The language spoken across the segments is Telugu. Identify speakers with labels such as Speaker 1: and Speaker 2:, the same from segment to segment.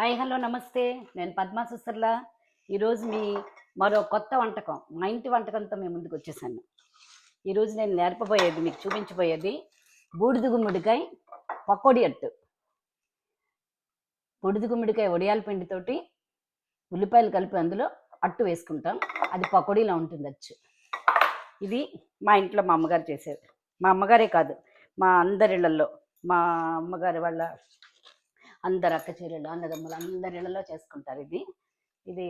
Speaker 1: హాయ్ హలో నమస్తే. నేను పద్మా సుసర్లా ఈరోజు మీ మరో కొత్త వంటకం మా ఇంటి వంటకంతో మేము ముందుకు వచ్చేసాను. ఈరోజు నేను నేర్పబోయేది మీకు చూపించబోయేది బూడిద గుమ్మడికాయ పకోడీ అట్టు. బూడిద గుమ్మడికాయ వడియాల పిండితోటి ఉల్లిపాయలు కలిపి అందులో అట్టు వేసుకుంటాం. అది పకోడీలా ఉంటుంది అచ్చు. ఇది మా ఇంట్లో మా అమ్మగారు చేసేది. మా అమ్మగారే కాదు మా అందరిళ్ళల్లో మా అమ్మగారి వాళ్ళ అందరు అక్క చెల్లెళ్ళు అన్నదమ్ములు అందరి ఇళ్ళలో చేసుకుంటారు ఇది. ఇది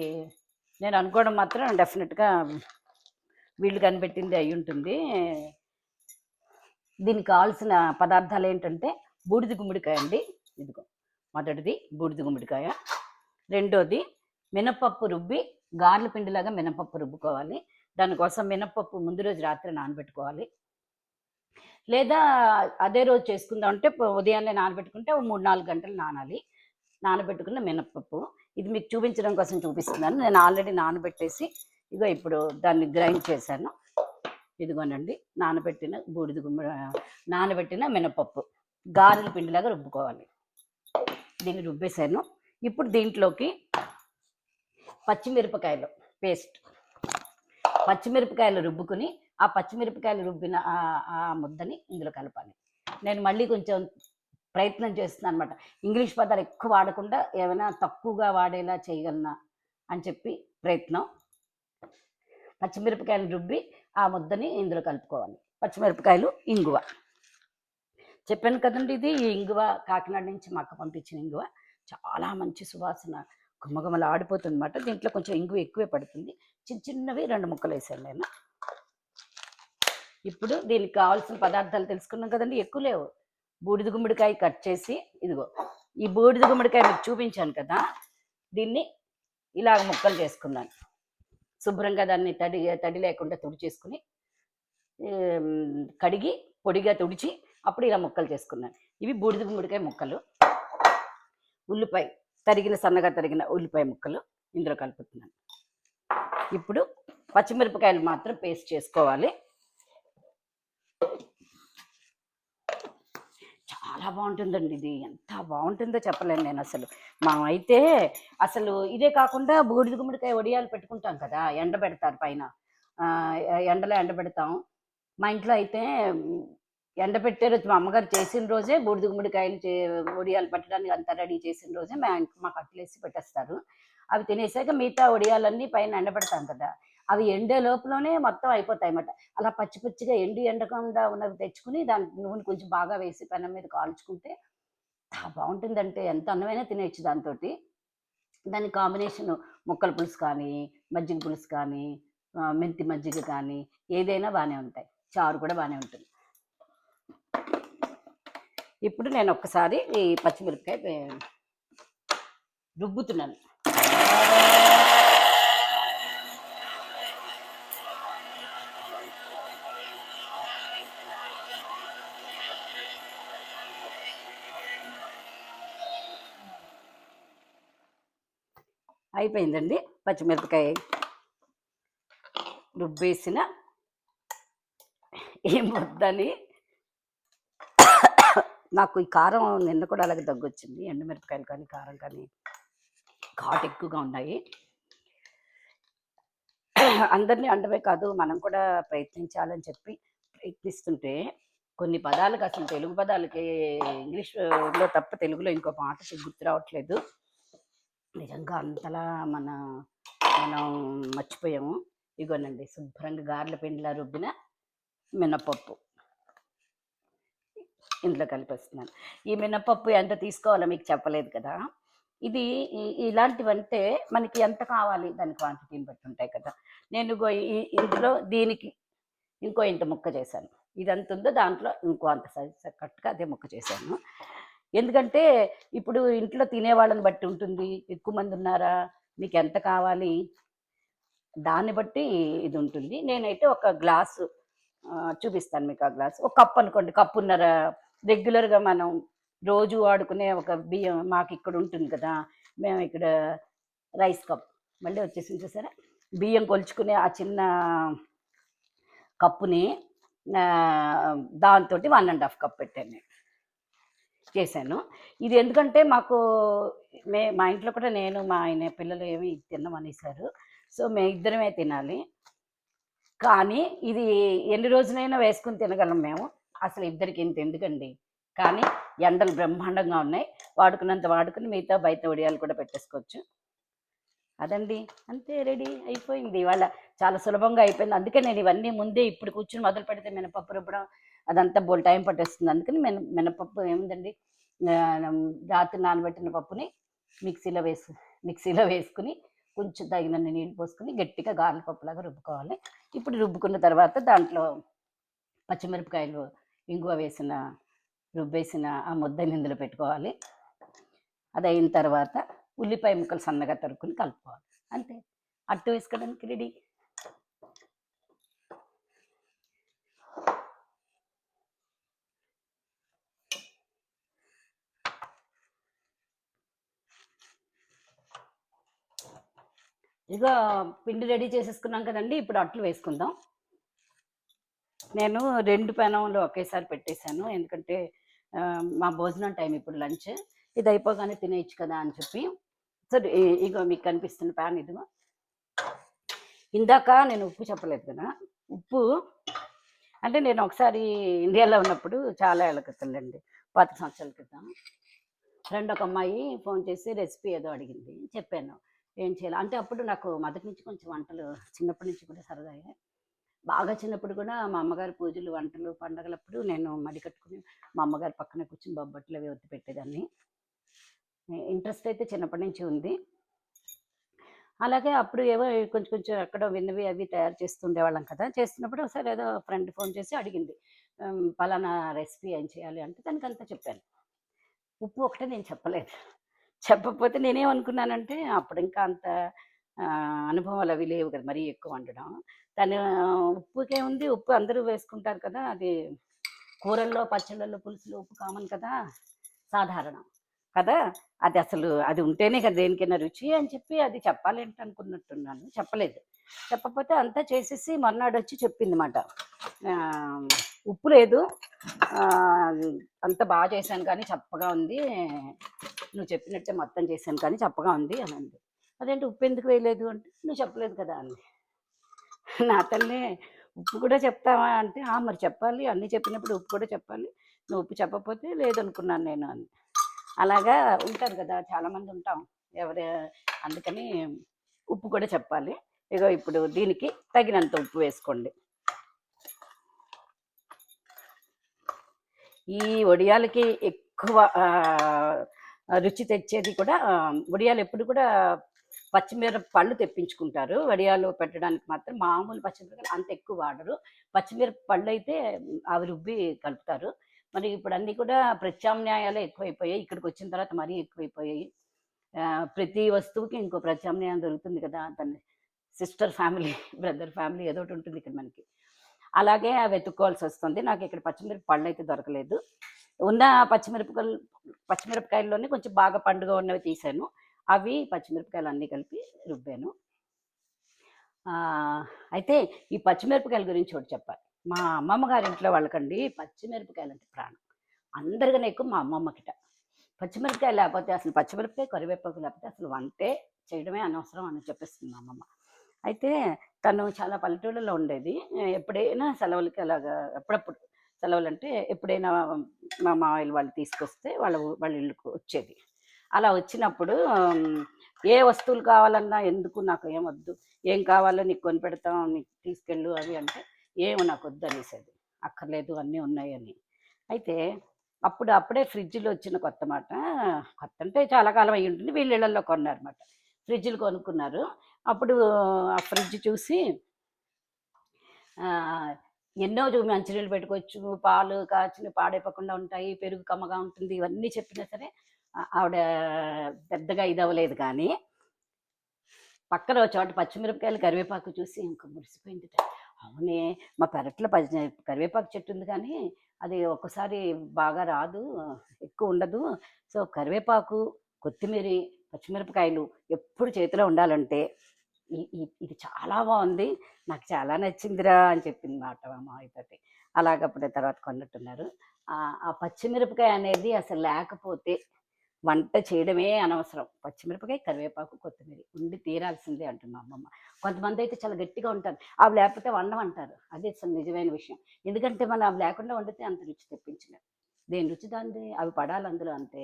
Speaker 1: నేను అనుకోవడం మాత్రం డెఫినెట్గా వీళ్ళు కనిపెట్టింది అయి ఉంటుంది. దీనికి కావాల్సిన పదార్థాలు ఏంటంటే బూడిద గుమ్మడికాయ అండి. ఇదిగో మొదటిది బూడిద గుమ్మడికాయ. రెండోది మినపప్పు రుబ్బి గార్ల పిండిలాగా మినపప్పు రుబ్బుకోవాలి. దానికోసం మినపప్పు ముందు రోజు రాత్రి నానబెట్టుకోవాలి. లేదా అదే రోజు చేసుకుందాం అంటే ఉదయాన్నే నానబెట్టుకుంటే మూడు నాలుగు గంటలు నానాలి. నానబెట్టుకున్న మినపప్పు ఇది మీకు చూపించడం కోసం చూపిస్తున్నాను. నేను ఆల్రెడీ నానబెట్టేసి ఇగో ఇప్పుడు దాన్ని గ్రైండ్ చేశాను. ఇదిగోనండి నానబెట్టిన బూడిద గుమ్మ నానబెట్టిన మినపప్పు గారెల పిండిలాగా రుబ్బుకోవాలి. దీన్ని రుబ్బేశాను. ఇప్పుడు దీంట్లోకి పచ్చిమిరపకాయలు పేస్ట్. పచ్చిమిరపకాయలు రుబ్బుకుని ఆ పచ్చిమిరపకాయలు రుబ్బిన ఆ- ఆ ముద్దని ఇందులో కలపాలి. నేను మళ్ళీ కొంచెం ప్రయత్నం చేస్తున్నాను అనమాట ఇంగ్లీష్ పదాలు ఎక్కువ వాడకుండా ఏమైనా తక్కువగా వాడేలా చేయగలనా అని చెప్పి ప్రయత్నం. పచ్చిమిరపకాయలు రుబ్బి ఆ ముద్దని ఇందులో కలుపుకోవాలి. పచ్చిమిరపకాయలు ఇంగువ. చెప్పాను కదండి ఇది ఈ ఇంగువ కాకినాడ నుంచి మా అక్క పంపించిన ఇంగువ. చాలా మంచి సువాసన గుమ్మగుమ్మలు ఆడిపోతుంది అనమాట దీంట్లో కొంచెం ఇంగువ ఎక్కువే పడుతుంది. చిన్న చిన్నవి రెండు ముక్కలు వేసాను నేను. ఇప్పుడు దీనికి కావాల్సిన పదార్థాలు తెలుసుకున్నాం కదండి ఎక్కువ లేవు. బూడిద గుమ్మడికాయ కట్ చేసి ఇదిగో ఈ బూడిద గుమ్మడికాయ మీకు చూపించాను కదా దీన్ని ఇలాగ ముక్కలు చేసుకున్నాను. శుభ్రంగా దాన్ని తడి తడి లేకుండా తుడిచేసుకుని కడిగి పొడిగా తుడిచి అప్పుడు ఇలా ముక్కలు చేసుకున్నాను. ఇవి బూడిద గుమ్మడికాయ ముక్కలు. ఉల్లిపాయ తరిగిన సన్నగా తరిగిన ఉల్లిపాయ ముక్కలు ఇందులో కలుపుతున్నాను. ఇప్పుడు పచ్చిమిరపకాయలు మాత్రం పేస్ట్ చేసుకోవాలి. చాలా బాగుంటుందండి ఇది. ఎంత బాగుంటుందో చెప్పలేను నేను అసలు. మనం అయితే అసలు ఇదే కాకుండా బూడిద గుమ్మడికాయ వడియాలు పెట్టుకుంటాం కదా ఎండబెడతారు పైన. ఎండలో ఎండలో ఎండబెడతాం మా ఇంట్లో అయితే ఎండ ఎండబెట్టే రోజు మా అమ్మగారు చేసిన రోజే బూడిద గుమ్మడికాయలు చే వడియాలు పెట్టడానికి అంతా రెడీ చేసిన రోజే మా మాకు అట్లేసి పెట్టేస్తారు. అవి తినేసాక మిగతా వడియాలన్నీ పైన ఎండబెడతాం కదా. అవి ఎండే లోపలనే మొత్తం అయిపోతాయి అన్నమాట. అలా పచ్చి పచ్చిగా ఎండి ఎండకుండా ఉన్నవి తెచ్చుకుని దాని నూనె కొంచెం బాగా వేసి పెనం మీద కాల్చుకుంటే బాగుంటుందంటే ఎంత అన్నమైనా తినేయచ్చు దాంతో దాని కాంబినేషన్ ముక్కల పులుసు కానీ మజ్జిగ పులుసు కానీ మెంతి మజ్జిగ కానీ ఏదైనా బాగానే ఉంటాయి. చారు కూడా బాగానే ఉంటుంది. ఇప్పుడు నేను ఒక్కసారి ఈ పచ్చిమిరపకాయ రుబ్బుతున్నాను. అయిపోయిందండి పచ్చిమిరపకాయ రుబ్బేసిన ఏం వద్దని. నాకు ఈ కారం నిన్న కూడా అలాగే దగ్గొచ్చింది ఎండుమిరపకాయలు కానీ కారం కానీ ఘాట్ ఎక్కువగా ఉన్నాయి. అందరినీ అండమే కాదు మనం కూడా ప్రయత్నించాలని చెప్పి ప్రయత్నిస్తుంటే కొన్ని పదాలకు అసలు తెలుగు పదాలకి ఇంగ్లీష్లో తప్ప తెలుగులో ఇంకో మాట గుర్తు రావట్లేదు. నిజంగా అంతలా మన మనం మర్చిపోయాము. ఇగోనండి శుభ్రంగా గారెల పిండిలా రుబ్బిన మినపప్పు. ఇందులో కలిపేస్తున్నాను. ఈ మినపప్పు ఎంత తీసుకోవాలో మీకు చెప్పలేదు కదా. ఇది ఇలాంటివంటే మనకి ఎంత కావాలి? దాని క్వాంటిటీని బట్టి ఉంటాయి కదా. నేను ఈ- ఇందులో దీనికి ఇంకో ఇంత ముక్క చేశాను. ఇది ఎంత ఉందో దాంట్లో ఇంకో అంత సైజ్ కరెక్ట్గా అదే ముక్క చేశాను. ఎందుకంటే ఇప్పుడు ఇంట్లో తినేవాళ్ళని బట్టి ఉంటుంది. ఎక్కువ మంది ఉన్నారా? మీకు ఎంత కావాలి? దాన్ని బట్టి ఇది ఉంటుంది. నేనైతే ఒక గ్లాసు చూపిస్తాను మీకు ఆ గ్లాస్. ఒక కప్ అనుకోండి కప్పున్నర. రెగ్యులర్గా మనం రోజు వాడుకునే ఒక బియ్యం మాకు ఇక్కడ ఉంటుంది కదా మేము ఇక్కడ రైస్ కప్. మళ్ళీ వచ్చేసింది చూసారా? బియ్యం కొలుచుకునే ఆ చిన్న కప్పుని దాంతో వన్ అండ్ హాఫ్ కప్ పెట్టాను నేను. చేశాను. ఇది ఎందుకంటే మాకు మే మా ఇంట్లో కూడా నేను మా ఆయన పిల్లలు ఏమి తినమనేసారు సో మేము ఇద్దరమే తినాలి. కానీ ఇది ఎన్ని రోజులైనా వేసుకుని తినగలం మేము. అసలు ఇద్దరికి ఇంత ఎందుకండి? కానీ ఎండలు బ్రహ్మాండంగా ఉన్నాయి. వాడుకున్నంత వాడుకుని మిగతా బయట వడియాలు కూడా పెట్టేసుకోవచ్చు. అదండి. అంతే రెడీ అయిపోయింది. ఇవాళ చాలా సులభంగా అయిపోయింది. అందుకే నేను ఇవన్నీ ముందే ఇప్పుడు కూర్చుని మొదలు పెడితే మినపప్పు రుబ్బడం అదంతా బోల్ టైం పట్టేస్తుంది. అందుకని మిన మినపప్పు ఏముందండి? రాత్రి నానబెట్టిన పప్పుని మిక్సీలో వేసు మిక్సీలో వేసుకుని కొంచెం తగినన్ని నీళ్ళు పోసుకుని గట్టిగా గారెల పప్పులాగా రుబ్బుకోవాలి. ఇప్పుడు రుబ్బుకున్న తర్వాత దాంట్లో పచ్చిమిరపకాయలు ఇంగువ వేసిన రుబ్బేసిన ఆ ముద్దని ఇందులో పెట్టుకోవాలి. అది అయిన తర్వాత ఉల్లిపాయ ముక్కలు సన్నగా తరుక్కుని కలుపుకోవాలి. అంతే. అట్టు వేసుకోవడానికి రెడీ? ఇక పిండి రెడీ చేసేసుకున్నాం కదండి ఇప్పుడు అట్లు వేసుకుందాం. నేను రెండు పెనంలో ఒకేసారి పెట్టేశాను ఎందుకంటే మా భోజనం టైం ఇప్పుడు లంచ్. ఇది అయిపోగానే తినేయచ్చు కదా అని చెప్పి. సరే ఇగో మీకు కనిపిస్తున్న ప్యాన్ ఇదిగో. ఇందాక నేను ఉప్పు చెప్పలేదు కదా ఉప్పు అంటే నేను ఒకసారి ఇండియాలో ఉన్నప్పుడు చాలా ఏళ్ళ క్రితంలేండి పాతిక సంవత్సరాల క్రితం. రెండు ఒక అమ్మాయి ఫోన్ చేసి రెసిపీ ఏదో అడిగింది చెప్పాను. ఏం చేయాలి? అంటే అప్పుడు నాకు మొదటి నుంచి కొంచెం వంటలు చిన్నప్పటి నుంచి కూడా సరదాగా బాగా చిన్నప్పుడు కూడా మా అమ్మగారి పూజలు వంటలు పండగలప్పుడు నేను మడి కట్టుకుని మా అమ్మగారి పక్కన కూర్చుని బొబ్బట్లు అవి ఒత్తి పెట్టేదాన్ని. ఇంట్రెస్ట్ అయితే చిన్నప్పటి నుంచి ఉంది. అలాగే అప్పుడు ఏవో కొంచెం కొంచెం ఎక్కడో విన్నవి అవి తయారు చేస్తుండేవాళ్ళం కదా. చేస్తున్నప్పుడు ఒకసారి ఏదో ఫ్రెండ్ ఫోన్ చేసి అడిగింది. పలానా రెసిపీ ఏం చేయాలి? అంటే దానికి అంతా చెప్పాను. ఉప్పు ఒకటే నేను చెప్పలేదు. చెప్పకపోతే నేనేమనుకున్నానంటే అప్పుడు ఇంకా అంత అనుభవాలు అవి లేవు కదా మరీ ఎక్కువ వండడం. తను ఉప్పుకే ఉంది ఉప్పు అందరూ వేసుకుంటారు కదా అది కూరల్లో పచ్చళ్ళల్లో పులుసులో ఉప్పు కామన్ కదా సాధారణం కదా. అది అసలు అది ఉంటేనే కదా దేనికైనా రుచి అని చెప్పి అది చెప్పాలేంటి అనుకున్నట్టున్నాను చెప్పలేదు. చెప్పకపోతే అంతా చేసేసి మర్నాడు వచ్చి చెప్పింది మాట. ఉప్పు లేదు. అంత బాగా చేశాను కానీ చప్పగా ఉంది. నువ్వు చెప్పినట్టే మొత్తం చేశాను కానీ చప్పగా ఉంది అని అంది. అదేంటి ఉప్పు ఎందుకు వేయలేదు? అంటే నువ్వు చెప్పలేదు కదా అంది. నా అతన్ని ఉప్పు కూడా చెప్తావా? అంటే "ఆ, మరి చెప్పాలి. అన్నీ చెప్పినప్పుడు ఉప్పు కూడా చెప్పాలి. నువ్వు ఉప్పు చెప్పకపోతే లేదనుకున్నాను నేను అని అలాగా ఉంటారు కదా చాలామంది ఉంటాం. ఎవరు అందుకని ఉప్పు కూడా చెప్పాలి. ఇగో ఇప్పుడు దీనికి తగినంత ఉప్పు వేసుకోండి. ఈ వడియాలకి ఎక్కువ రుచి తెచ్చేది కూడా వడియాలు ఎప్పుడు కూడా పచ్చిమిర పళ్ళు తెప్పించుకుంటారు. వడియాలు పెట్టడానికి మాత్రం మామూలు పచ్చిమిరపకాయలు అంత ఎక్కువ వాడరు. పచ్చిమిరప పళ్ళు అయితే అవి రుబ్బి కలుపుతారు. మరి ఇప్పుడు అన్నీ కూడా ప్రత్యామ్నాయాలు ఎక్కువైపోయాయి. ఇక్కడికి వచ్చిన తర్వాత మరీ ఎక్కువైపోయాయి. ప్రతి వస్తువుకి ఇంకో ప్రత్యామ్నాయం దొరుకుతుంది కదా. దాన్ని సిస్టర్ ఫ్యామిలీ బ్రదర్ ఫ్యామిలీ ఏదో ఒకటి ఉంటుంది ఇక్కడ మనకి. అలాగే వెతుక్కోవాల్సి వస్తుంది. నాకు ఇక్కడ పచ్చిమిరప పళ్ళు అయితే దొరకలేదు. ఉన్న పచ్చిమిరపకాయలు పచ్చిమిరపకాయల్లోనే కొంచెం బాగా పండుగ ఉన్నవి తీసాను. అవి పచ్చిమిరపకాయలు అన్నీ కలిపి రుబ్బాను. అయితే ఈ పచ్చిమిరపకాయల గురించి ఒకటి చెప్పాలి. మా అమ్మమ్మ గారి ఇంట్లో వాళ్ళకండి పచ్చిమిరపకాయలు అంటే ప్రాణం. అందరికన్నా ఎక్కువ మా అమ్మమ్మకిట. పచ్చిమిరపకాయ లేకపోతే అసలు పచ్చిమిరపకాయ కరివేపాకు లేకపోతే అసలు వంటే చేయడమే అనవసరం అని చెప్పేస్తుంది మా అమ్మమ్మ. అయితే తను చాలా పల్లెటూళ్ళలో ఉండేది. ఎప్పుడైనా సెలవులకి అలాగా అప్పుడప్పుడు సెలవులు అంటే ఎప్పుడైనా మా మావయ్యలు వాళ్ళు తీసుకొస్తే వాళ్ళ వాళ్ళ ఇల్లుకు వచ్చేది. అలా వచ్చినప్పుడు ఏ వస్తువులు కావాలన్నా ఎందుకు నాకు ఏం వద్దు ఏం కావాలో నీకు కొని పెడతాం నీకు తీసుకెళ్ళు అవి అంటే ఏమి నాకు వద్దు అనేసేది. అక్కర్లేదు అన్నీ ఉన్నాయని అయితే అప్పుడు అప్పుడే ఫ్రిడ్జ్లు వచ్చిన కొత్త మాట కొత్త అంటే చాలా కాలం అయ్యి ఉంటుంది వీళ్ళ ఇళ్ళల్లో కొన్నారన్నమాట. ఫ్రిడ్జ్లు కొనుక్కున్నారు. అప్పుడు ఆ ఫ్రిడ్జ్ చూసి ఎన్నో చూ మంచినీళ్ళు పెట్టుకోవచ్చు. పాలు కాచిన పాడైపోకుండా ఉంటాయి. పెరుగు కమ్మగా ఉంటుంది. ఇవన్నీ చెప్పినా సరే ఆవిడ పెద్దగా ఇది అవ్వలేదు కానీ పక్కన చోట పచ్చిమిరపకాయలు కరివేపాకు చూసి ఇంకా మురిసిపోయింది అవునే మా పెరట్లో పచ్చి కరివేపాకు చెట్టు ఉంది కానీ అది ఒక్కసారి బాగా రాదు ఎక్కువ ఉండదు. సో కరివేపాకు కొత్తిమీర పచ్చిమిరపకాయలు ఎప్పుడు చేతిలో ఉండాలంటే ఇది చాలా బాగుంది. నాకు చాలా నచ్చిందిరా అని చెప్పింది మాట మా మావయ్యతోటి అలాగప్పుడే తర్వాత కొన్నట్టున్నారు. ఆ పచ్చిమిరపకాయ అనేది అసలు లేకపోతే వంట చేయడమే అనవసరం. పచ్చిమిరపకాయ కరివేపాకు కొత్తిమీర ఉండి తీరాల్సిందే అంటుంది మా అమ్మమ్మ కొంతమంది అయితే చాలా గట్టిగా ఉంటారు. అవి లేకపోతే వండమంటారు. అది అదే అసలు నిజమైన విషయం. ఎందుకంటే మనం అవి లేకుండా వండితే అంత రుచి తెప్పించలేం. దేని రుచి దాన్ని అవి పడాలి అందులో అంతే.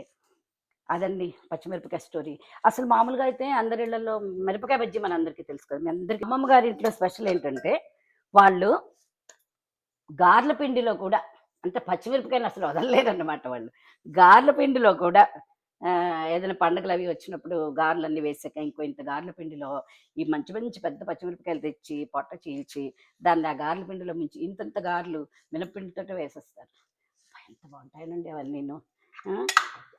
Speaker 1: అదండి పచ్చిమిరపకాయ స్టోరీ. అసలు మామూలుగా అయితే అందరి ఇళ్ళలో మిరపకాయ బజ్జీ మన అందరికీ తెలుసు కదా. మీ అందరికీ అమ్మమ్మ గారి ఇంట్లో స్పెషల్ ఏంటంటే వాళ్ళు గార్ల పిండిలో కూడా అంటే పచ్చిమిరపకాయలు అసలు వదలలేదన్నమాట వాళ్ళు. గార్ల పిండిలో కూడా ఏదైనా పండుగలు అవి వచ్చినప్పుడు గారెలు అన్ని వేసాక ఇంకో ఇంత గార్ల పిండిలో ఈ మంచి మంచి పెద్ద పచ్చిమిరపకాయలు తెచ్చి పొట్ట చీల్చి దాన్ని ఆ గార్ల పిండిలో మించి ఇంతంత గారెలు మినపిండితో వేసేస్తారు. ఎంత బాగుంటాయనండి అవన్నీ నేను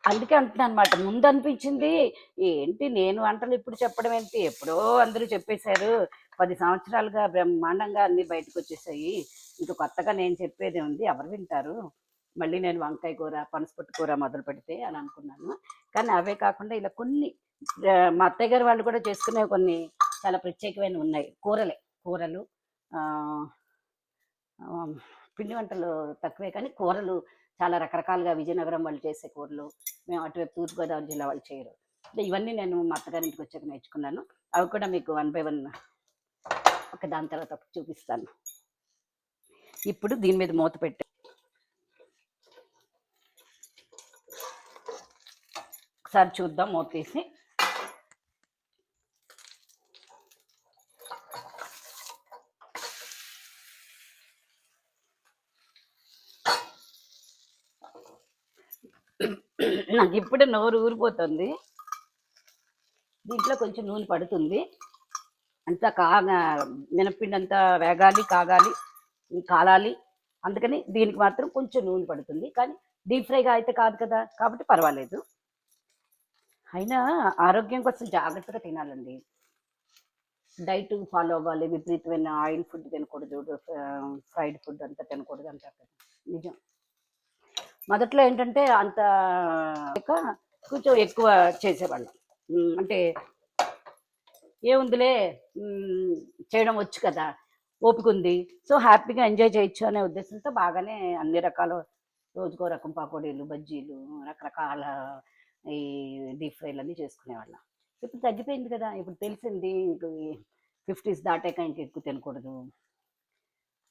Speaker 1: అందుకే అంటున్నాను అనమాట ముందు అనిపించింది ఏంటి నేను వంటలు ఇప్పుడు చెప్పడం ఏంటి? ఎప్పుడో అందరూ చెప్పేశారు. పది సంవత్సరాలుగా బ్రహ్మాండంగా అన్ని బయటకు వచ్చేసాయి ఇంకా కొత్తగా నేను చెప్పేది ఉంది ఎవరు వింటారు? మళ్ళీ నేను వంకాయ కూర పనసపొట్టు కూర మొదలు పెడితే అని అనుకున్నాను. కానీ అవే కాకుండా ఇలా కొన్ని మా అత్తయ్య గారు వాళ్ళు కూడా చేసుకునే కొన్ని చాలా ప్రత్యేకమైన ఉన్నాయి. కూరలే కూరలు పిండి వంటలు తక్కువే కానీ కూరలు చాలా రకరకాలుగా విజయనగరం వాళ్ళు చేసే కూరలు మేము అటువైపు తూర్పుగోదావరి జిల్లా వాళ్ళు చేయరు. ఇవన్నీ నేను మా అత్తగారింటికి వచ్చాక నేర్చుకున్నాను. అవి కూడా మీకు వన్ బై వన్ ఒక దాని తర్వాత చూపిస్తాను. ఇప్పుడు దీని మీద మూత పెట్టి ఒకసారి చూద్దాం మూత తీసి నాకు ఇప్పుడే నోరు ఊరిపోతుంది. దీంట్లో కొంచెం నూనె పడుతుంది. అంతా కాగా మినప్పిండి అంతా వేగాలి కాగాలి కాలాలి. అందుకని దీనికి మాత్రం కొంచెం నూనె పడుతుంది. కానీ డీప్ ఫ్రైగా అయితే కాదు కదా. కాబట్టి పర్వాలేదు. అయినా ఆరోగ్యం కోసం జాగ్రత్తగా తినాలండి. డైట్ ఫాలో అవ్వాలి. విపరీతమైన ఆయిల్ ఫుడ్ తినకూడదు. ఫ్రైడ్ ఫుడ్ అంతా తినకూడదు అంటారు కదా. నిజం. మొదట్లో ఏంటంటే అంత కొంచెం ఎక్కువ చేసేవాళ్ళం. అంటే ఏముందిలే చేయడం వచ్చు కదా ఓపిక ఉంది. సో హ్యాపీగా ఎంజాయ్ చేయొచ్చు అనే ఉద్దేశంతో బాగానే అన్ని రకాల రోజుకో రకం పకోడీలు బజ్జీలు రకరకాల ఈ డీప్ ఫ్రైలు అన్నీ చేసుకునేవాళ్ళం. ఇప్పుడు తగ్గిపోయింది కదా ఇప్పుడు తెలిసింది ఇంకా ఫిఫ్టీస్ దాటాక ఇంక ఎక్కువ తినకూడదు.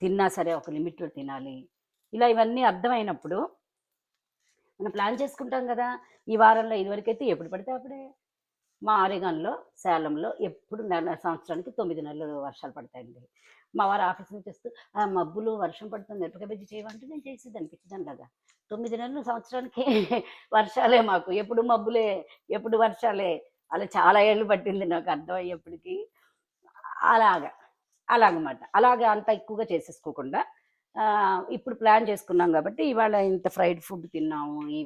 Speaker 1: తిన్నా సరే ఒక లిమిట్లో తినాలి. ఇలా ఇవన్నీ అర్థమైనప్పుడు మనం ప్లాన్ చేసుకుంటాం కదా. ఈ వారంలో ఇదివరకైతే ఎప్పుడు పడితే అప్పుడే. మా ఆరిగాన్లో సేలంలో ఎప్పుడు నెల సంవత్సరానికి తొమ్మిది నెలలు వర్షాలు పడతాయండి. మా వారు ఆఫీస్ నుంచి వస్తూ ఆ మబ్బులు వర్షం పడుతుంది మిరపకాయ బజ్జి చేయమంటే నేను చేసేది అనిపించదాన్ని కదా. తొమ్మిది నెలలు సంవత్సరానికి వర్షాలే మాకు. ఎప్పుడు మబ్బులే ఎప్పుడు వర్షాలే. అలా చాలా ఏళ్ళు పట్టింది నాకు అర్థం అయ్యేప్పటికి. అలాగా. అలాగమాట అలాగా అంత ఎక్కువగా చేసేసుకోకుండా ఇప్పుడు ప్లాన్ చేసుకున్నాం కాబట్టి ఇవాళ ఇంత ఫ్రైడ్ ఫుడ్ తిన్నాము ఈ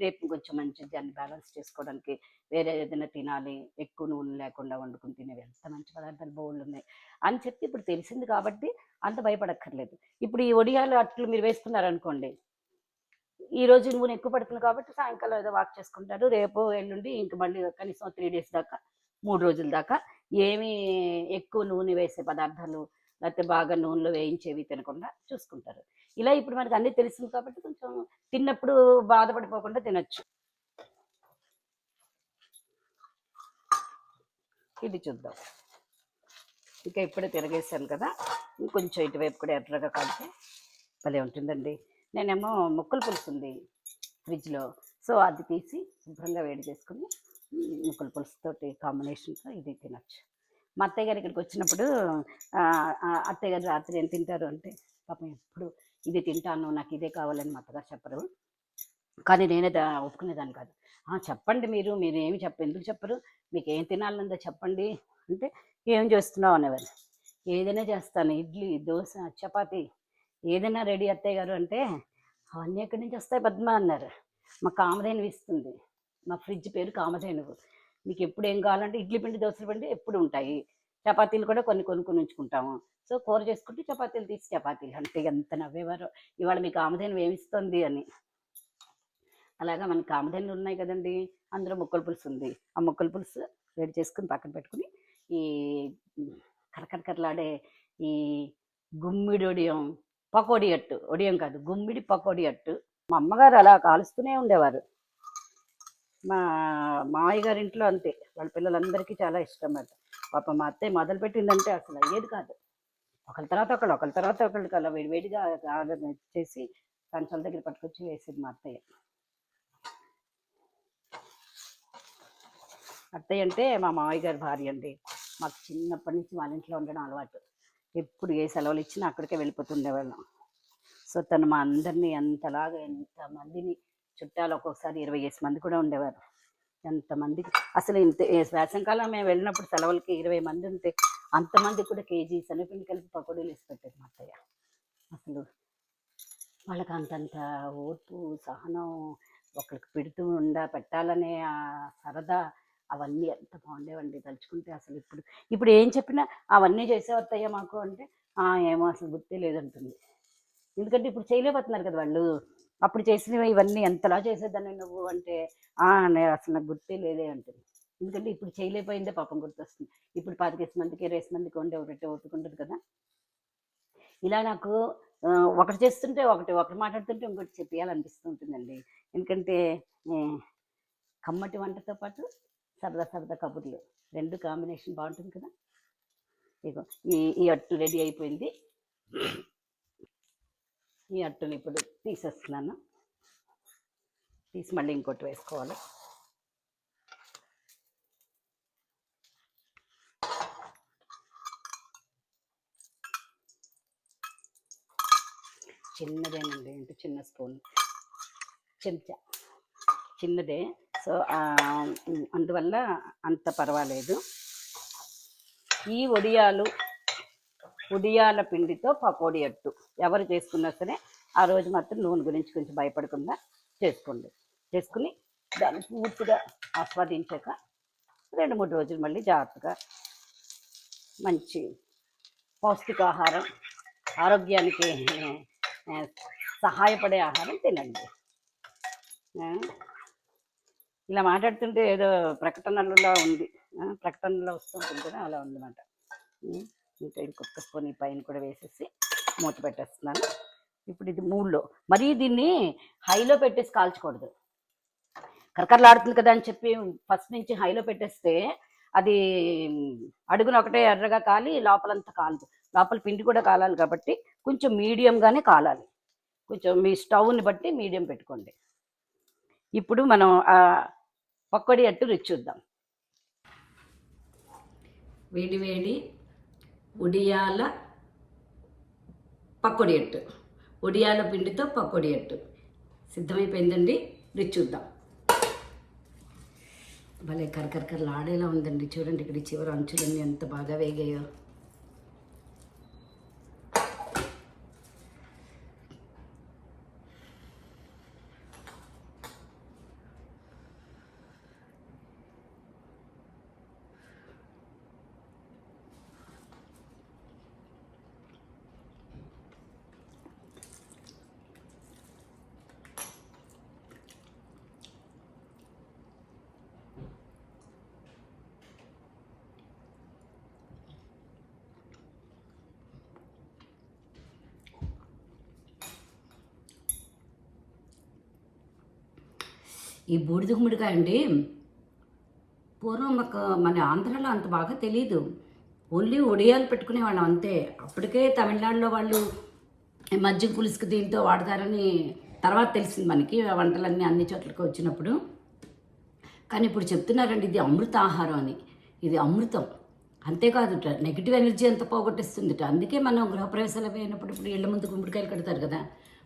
Speaker 1: రేపు కొంచెం మంచి దాన్ని బ్యాలెన్స్ చేసుకోవడానికి వేరే ఏదైనా తినాలి ఎక్కువ నూనె లేకుండా వండుకుని తినేవి ఎంత మంచి పదార్థాలు బౌళ్ళు ఉన్నాయి అని చెప్పి ఇప్పుడు తెలిసింది కాబట్టి అంత భయపడక్కర్లేదు. ఇప్పుడు ఈ ఒడియాలు అట్లు మీరు వేసుకున్నారనుకోండి ఈ రోజు నూనె ఎక్కువ పడుతుంది కాబట్టి సాయంకాలం ఏదో వాక్ చేసుకుంటారు రేపు ఎల్లుండి ఇంక మళ్ళీ కనీసం త్రీ డేస్ దాకా మూడు రోజుల దాకా ఏమీ ఎక్కువ నూనె వేసే పదార్థాలు లేకపోతే బాగా నూనెలో వేయించేవి తినకుండా చూసుకుంటారు. ఇలా ఇప్పుడు మనకి అన్నీ తెలిసింది కాబట్టి కొంచెం తిన్నప్పుడు బాధపడిపోకుండా తినొచ్చు. ఇది చూద్దాం. ఇంకా ఇప్పుడే తిరగేసాను కదా. ఇంకొంచెం ఇటువైపు కూడా ఎర్రగా కలిపి భలే ఉంటుందండి. నేనేమో ముక్కల పులుసు ఉంది ఫ్రిడ్జ్లో. సో అది తీసి శుభ్రంగా వేడి చేసుకుని ముక్కలు ముక్కల పులుసుతోటి కాంబినేషన్తో ఇది తినచ్చు. మా అత్తయ్య గారు ఇక్కడికి వచ్చినప్పుడు అత్తయ్య గారు రాత్రి ఏం తింటారు అంటే పాపం ఎప్పుడు ఇది తింటాను నాకు ఇదే కావాలని మా అత్తగారు చెప్పరు. కానీ నేనే దా ఒప్పుకునేదాన్ని కాదు. చెప్పండి మీరు మీరు ఏమి చెప్ప ఎందుకు చెప్పరు? మీకు ఏం తినాలందో చెప్పండి. అంటే ఏం చేస్తున్నావు? అనేవారు. ఏదైనా చేస్తాను ఇడ్లీ దోశ చపాతి ఏదైనా రెడీ అత్తయ్య గారు అంటే అవన్నీ ఎక్కడి నుంచి వస్తాయి పద్మ? అన్నారు. మా కామధేనువు ఇస్తుంది. మా ఫ్రిడ్జ్ పేరు కామధేనువు. మీకు ఎప్పుడు ఏం కావాలంటే ఇడ్లీ పిండి దోశల పిండి ఎప్పుడు ఉంటాయి చపాతీలు కూడా కొన్ని కొనుక్కొని ఉంచుకుంటాము సో కూర చేసుకుంటే చపాతీలు తీసి చపాతీలు అంటే ఎంత నవ్వేవారు. ఇవాళ మీకు కామధేనువు ఏమిస్తుంది అని. అలాగా మనకు కామధేనులు ఉన్నాయి కదండి. అందులో ముక్కల పులుసు ఉంది. ఆ ముక్కల పులుసు వేడి చేసుకుని పక్కన పెట్టుకుని ఈ కరకరకరలాడే ఈ గుమ్మిడి ఒడియం పకోడీ అట్టు. ఒడియం కాదు గుమ్మిడి పకోడీ అట్టు. మా అమ్మగారు అలా కాలుస్తూనే ఉండేవారు. మా మామయ్య గారి ఇంట్లో అంతే. వాళ్ళ పిల్లలందరికీ చాలా ఇష్టం అంట పాప మా అత్తయ్య మొదలు పెట్టిందంటే అసలు అయ్యేది కాదు. ఒకళ్ళ తర్వాత ఒకళ్ళు ఒకళ్ళ తర్వాత ఒకళ్ళకి అలా వేడివేడిగా ఆర్డర్ చేసి కంచాల దగ్గర పట్టుకొచ్చి వేసేది మా అత్తయ్య. అత్తయ్య అంటే మా మామయ్య గారి భార్య అండి. మాకు చిన్నప్పటి నుంచి వాళ్ళ ఇంట్లో ఉండడం అలవాటు. ఎప్పుడు ఏ సెలవులు ఇచ్చినా అక్కడికే వెళ్ళిపోతుండేవాళ్ళం సో తను మా అందరినీ ఎంతలాగా ఎంతమందిని చుట్టాలు ఒక్కొక్కసారి ఇరవై ఏసు మంది కూడా ఉండేవారు. ఎంతమందికి? అసలు ఇంత ఏ వేసంకాలం మేము వెళ్ళినప్పుడు సెలవులకి ఇరవై మంది ఉంటే అంతమంది కూడా కేజీ శనగపిండి కలిపి పకోడీలు వేసి పెట్టేది మా అత్తయ్య. అసలు వాళ్ళకి అంతంత ఓర్పు సహనం ఒకరికి పెడుతూ ఉండ పెట్టాలనే ఆ సరదా అవన్నీ ఎంత బాగుండేవండి తలుచుకుంటే అసలు ఇప్పుడు. ఇప్పుడు ఏం చెప్పినా అవన్నీ చేసే వస్తాయా మాకు అంటే ఏమో అసలు గుర్తే లేదంటుంది. ఎందుకంటే ఇప్పుడు చేయలేకపోతున్నారు కదా వాళ్ళు. అప్పుడు చేసినవి ఇవన్నీ ఎంతలా చేసేదాన్ని నువ్వు అంటే "ఆ, అసలు నాకు గుర్తే లేదే అంటుంది. ఎందుకంటే ఇప్పుడు చేయలేకపోయిందే పాపం గుర్తొస్తుంది. ఇప్పుడు పాతికేసి మందికి ఇరవై మందికి ఉండే ఒకటి ఒప్పుకుంటుంది కదా. ఇలా నాకు ఒకటి చేస్తుంటే ఒకటి ఒకటి మాట్లాడుతుంటే ఇంకోటి చెప్పేయాలనిపిస్తూ ఉంటుందండి. ఎందుకంటే కమ్మటి వంటతో పాటు సరదా సరదా కబుర్లు. రెండు కాంబినేషన్ బాగుంటుంది కదా. ఇగో ఈ ఈ అట్టు రెడీ అయిపోయింది. ఈ అట్టుని ఇప్పుడు తీసేస్తున్నాను. తీసి మళ్ళీ ఇంకోటి వేసుకోవాలి. చిన్నదేనండి అంటే చిన్న స్పూన్? చెంచా. చిన్నదే. సో అందువల్ల అంత పర్వాలేదు. ఈ వడియాలు ఉడియాల పిండితో పకోడీ అట్టు. ఎవరు చేసుకున్నా సరే ఆ రోజు మాత్రం నూనె గురించి కొంచెం భయపడకుండా చేసుకోండి. చేసుకుని దాన్ని పూర్తిగా ఆస్వాదించాక రెండు మూడు రోజులు మళ్ళీ జాగ్రత్తగా మంచి పౌష్టికాహారం ఆరోగ్యానికి సహాయపడే ఆహారం తినండి. ఇలా మాట్లాడుతుంటే ఏదో ప్రకటనలలో ఉంది. ప్రకటనలో వస్తుంటుంది కదా అలా ఉందన్నమాట. ఉమ్, ఇంకా ఇంకొక స్పూన్ ఈ పైన కూడా వేసేసి మూత పెట్టేస్తున్నాను. ఇప్పుడు ఇది మూడులో. మరీ దీన్ని హైలో పెట్టేసి కాల్చకూడదు. కరకరలాడుతుంది కదా అని చెప్పి ఫస్ట్ నుంచి హైలో పెట్టేస్తే అది అడుగున ఒకటే ఎర్రగా కాలి లోపలంతా కాలదు. లోపల పిండి కూడా కాలాలి కాబట్టి కొంచెం మీడియంగానే కాలాలి. కొంచెం మీ స్టవ్ని బట్టి మీడియం పెట్టుకోండి. ఇప్పుడు మనం పక్కడి అట్టు రుచి చూద్దాం. వేడి వేడి ఉడియాల పకోడీ అట్టు ఉడియాల పిండితో పకోడీ అట్టు సిద్ధమైపోయిందండి. రుచి చూద్దాం. భలే కరకరకరలు ఆడేలా ఉందండి. చూడండి ఇక్కడ చివరి అంచులన్నీ ఎంత బాగా వేగాయో. ఈ బూడిద గుమ్మడికాయ అండి పూర్వం మాకు మన ఆంధ్రాలో అంత బాగా తెలియదు ఓన్లీ ఒడియాలు పెట్టుకునే వాళ్ళం అంతే. అప్పటికే తమిళనాడులో వాళ్ళు మజ్జిగ పులుసుకు దీంతో వాడతారని తర్వాత తెలిసింది మనకి వంటలన్నీ అన్ని చోట్లకి వచ్చినప్పుడు. కానీ ఇప్పుడు చెప్తున్నారండి ఇది అమృత ఆహారం అని. ఇది అమృతం. అంతేకాదు నెగిటివ్ ఎనర్జీ అంత పోగొట్టేస్తుంది అందుకే మనం గృహప్రవేశాలు అయినప్పుడు ఇప్పుడు ఇళ్ళ ముందు గుమ్మడికాయలు కడతారు కదా.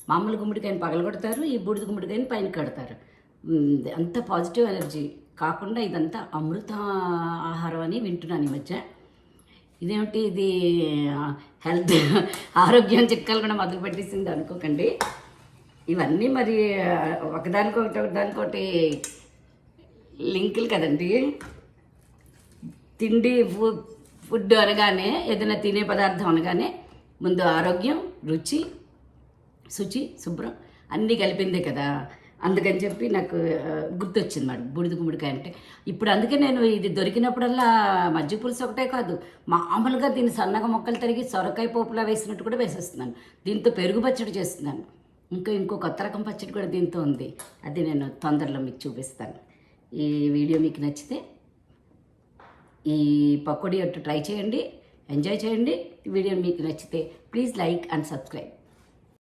Speaker 1: మామూలు గుమ్మడికాయని పగలగొడతారు ఈ బూడిద గుమ్మడికాయని పైన కడతారు. అంత పాజిటివ్ ఎనర్జీ కాకుండా ఇదంతా అమృత ఆహారం అని వింటున్నాను ఈ మధ్య. ఇదేమిటి? ఇది హెల్త్ ఆరోగ్యం చిక్కలు కూడా మొదలు పెట్టేసింది అనుకోకండి. ఇవన్నీ మరి ఒకదానికొకటి ఒకదానికొకటి లింకులు కదండి. తిండి ఫుడ్ అనగానే ఏదైనా తినే పదార్థం అనగానే ముందు ఆరోగ్యం రుచి శుచి శుభ్రం అన్నీ కలిపిందే కదా. అందుకని చెప్పి నాకు గుర్తొచ్చింది మాట బూడిద గుమ్మడికాయ అంటే. ఇప్పుడు అందుకే నేను ఇది దొరికినప్పుడల్లా మజ్జిగ పులుసు ఒకటే కాదు మామూలుగా దీన్ని సన్నగా మొక్కలు తరిగి సొరకాయ పోపులా వేసినట్టు కూడా వేసేస్తున్నాను. దీంతో పెరుగు పచ్చడి చేస్తున్నాను. ఇంకా ఇంకో కొత్త రకం పచ్చడి కూడా దీంతో ఉంది. అది నేను తొందరలో మీకు చూపిస్తాను. ఈ వీడియో మీకు నచ్చితే ఈ పకోడీ అట్టు ట్రై చేయండి ఎంజాయ్ చేయండి. వీడియో మీకు నచ్చితే ప్లీజ్ లైక్ అండ్ సబ్స్క్రైబ్.